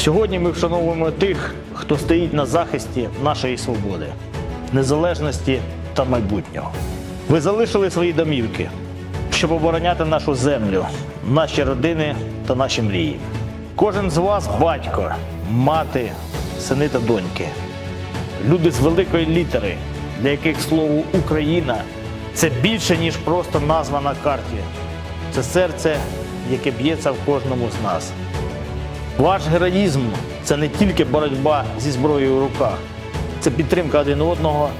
Сьогодні ми вшановуємо тих, хто стоїть на захисті нашої свободи, незалежності та майбутнього. Ви залишили свої домівки, щоб обороняти нашу землю, наші родини та наші мрії. Кожен з вас батько, мати, сини та доньки. Люди з великої літери, для яких слово Україна це більше, ніж просто назва на карті. Це серце, яке б'ється в кожному з нас. Ваш героїзм це не тільки боротьба зі зброєю в руках, це підтримка один одного,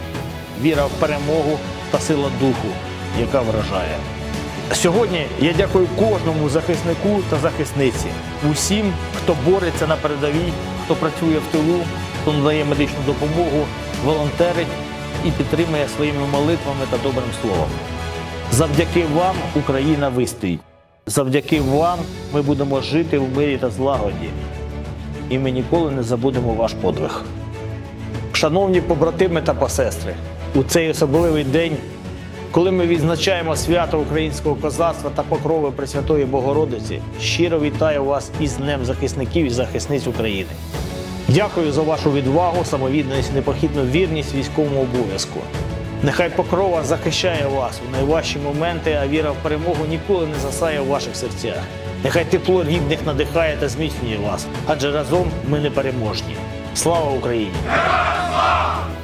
віра в перемогу та сила духу, яка вражає. Сьогодні я дякую кожному захиснику та захисниці, усім, хто бореться на передовій, хто працює в тилу, хто надає медичну допомогу, волонтерить і підтримує своїми молитвами та добрим словом. Завдяки вам Україна вистоїть. Завдяки вам ми будемо жити в мирі та злагоді. І ми ніколи не забудемо ваш подвиг. Шановні побратими та посестри, у цей особливий день, коли ми відзначаємо свято українського козацтва та покрови Пресвятої Богородиці, щиро вітаю вас із Днем захисників і захисниць України. Дякую за вашу відвагу, самовідданість, непохитну вірність військовому обов'язку. Нехай покрова захищає вас у найважчі моменти, а віра в перемогу ніколи не засає у ваших серцях. Нехай тепло рідних надихає та зміцнює вас, адже разом ми непереможні. Слава Україні! Слава!